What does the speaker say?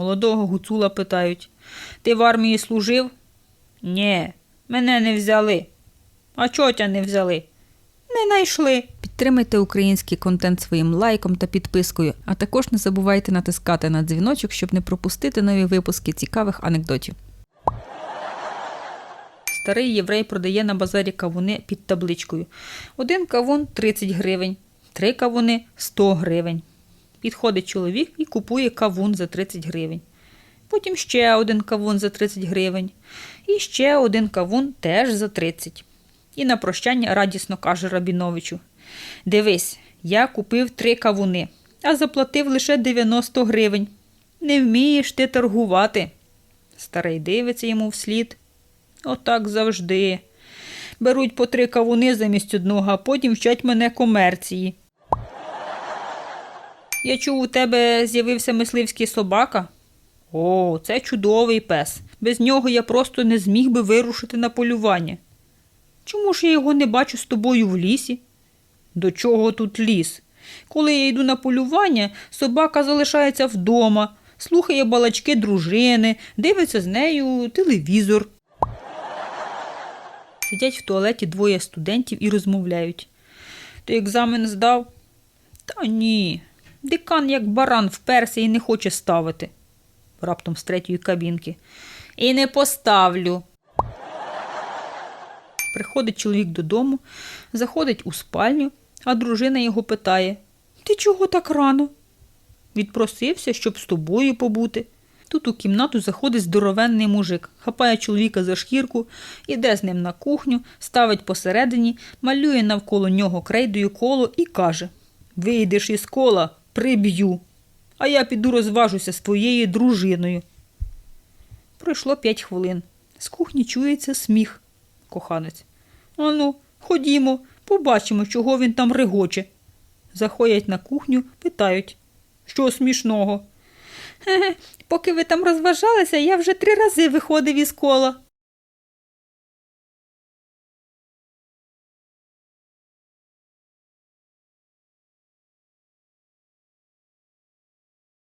Молодого гуцула питають Ти в армії служив? Нє, мене не взяли. А чотя не взяли? Не найшли. Підтримайте український контент своїм лайком та підпискою, а також не забувайте натискати на дзвіночок, щоб не пропустити нові випуски цікавих анекдотів. Старий єврей продає на базарі кавуни під табличкою. Один кавун 30 гривень, три кавуни 100 гривень. Підходить чоловік і купує кавун за 30 гривень. Потім ще один кавун за 30 гривень. І ще один кавун теж за 30. І на прощання радісно каже Рабіновичу: Дивись, я купив три кавуни, а заплатив лише 90 гривень. Не вмієш ти торгувати. Старий дивиться йому вслід. Отак завжди. Беруть по три кавуни замість одного, а потім вчать мене комерції. Я чув, у тебе з'явився мисливський собака. О, це чудовий пес. Без нього я просто не зміг би вирушити на полювання. Чому ж я його не бачу з тобою в лісі? До чого тут ліс? Коли я йду на полювання, собака залишається вдома, слухає балачки дружини, дивиться з нею телевізор. Сидять в туалеті двоє студентів і розмовляють. Ти екзамен здав? Та ні. Декан як баран вперся і не хоче ставити. Раптом з третьої кабінки. І не поставлю. Приходить чоловік додому, заходить у спальню, а дружина його питає: Ти чого так рано? Відпросився, щоб з тобою побути. Тут у кімнату заходить здоровенний мужик, хапає чоловіка за шкірку, іде з ним на кухню, ставить посередині, малює навколо нього крейдою коло і каже: Вийдеш із кола, приб'ю, а я піду розважуся з твоєю дружиною. Пройшло п'ять хвилин. З кухні чується сміх, коханець. Ану, ходімо, побачимо, чого він там регоче. Заходять на кухню, питають, що смішного. Хе-хе, поки ви там розважалися, я вже три рази виходив із кола.